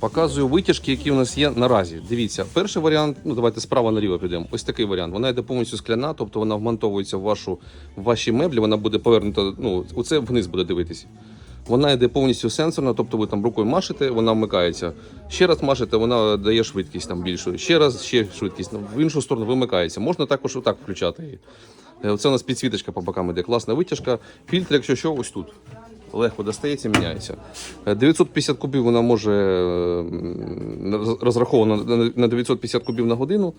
Показую витяжки, які у нас є наразі. Дивіться, перший варіант, ну давайте справа наліво підемо. Ось такий варіант. Вона йде повністю скляна, тобто вона вмонтовується в вашу в ваші меблі, вона буде повернута, ну, оце вниз буде дивитись. Вона йде повністю сенсорна, тобто ви там рукою машете, вона вмикається. Ще раз машете, вона дає швидкість там більшу. Ще раз, ще швидкість. В іншу сторону вимикається. Можна також отак включати її. Е, Це у нас підсвіточка по бокам іде, класна витяжка. Фільтр, якщо що, ось тут. Легко достається, міняється. Е, 950 кубів вона може е, розрахована на- на 950 кубів на годину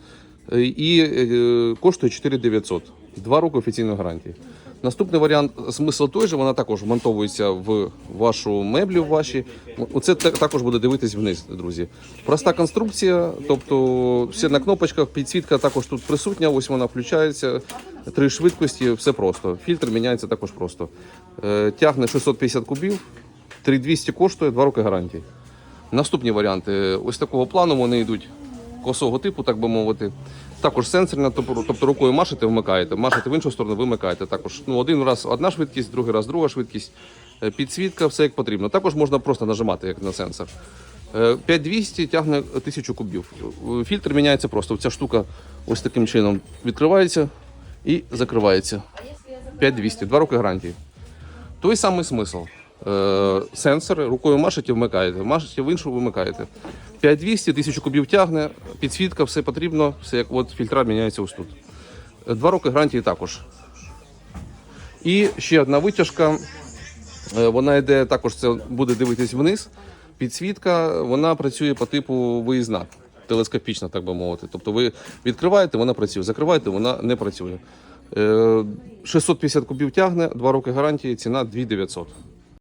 е, і е, коштує 4900. Два роки офіційної гарантії. Наступний варіант смисл той же, вона також вмонтовується в вашу меблю. Ваші оце також буде дивитись вниз, друзі. Проста конструкція, тобто все на кнопочках, підсвітка також тут присутня. Ось вона включається. Три швидкості, все просто. Фільтр міняється також просто. Е, Тягне 650 кубів, 3200 коштує, 2 роки гарантії. Наступні варіанти ось такого плану вони йдуть косого типу, так би мовити. Також сенсорна, тобто рукою машете, вмикаєте, машете в іншу сторону, вимикаєте. Також ну, один раз одна швидкість, другий раз друга швидкість, Е, підсвітка, все як потрібно. Також можна просто нажимати як на сенсор. Е, 5200 тягне 1000 кубів. Е, Фільтр міняється просто. Ця штука ось таким чином відкривається і закривається. 5200, 2 роки гарантії. Той самий смисл. Е, сенсори, рукою машете, вмикаєте, машете в іншу вимикаєте. 5200, 1000 кубів тягне, підсвітка, все потрібно, все як от фільтра міняється ось тут. Е, Два роки гарантії також. І ще одна витяжка. Е, Вона йде також, це буде дивитись вниз. Підсвітка, вона працює по типу виїзна, телескопічна, так би мовити. Тобто ви відкриваєте, вона працює, закриваєте, вона не працює. Е, 650 кубів тягне, 2 роки гарантії, ціна 2900.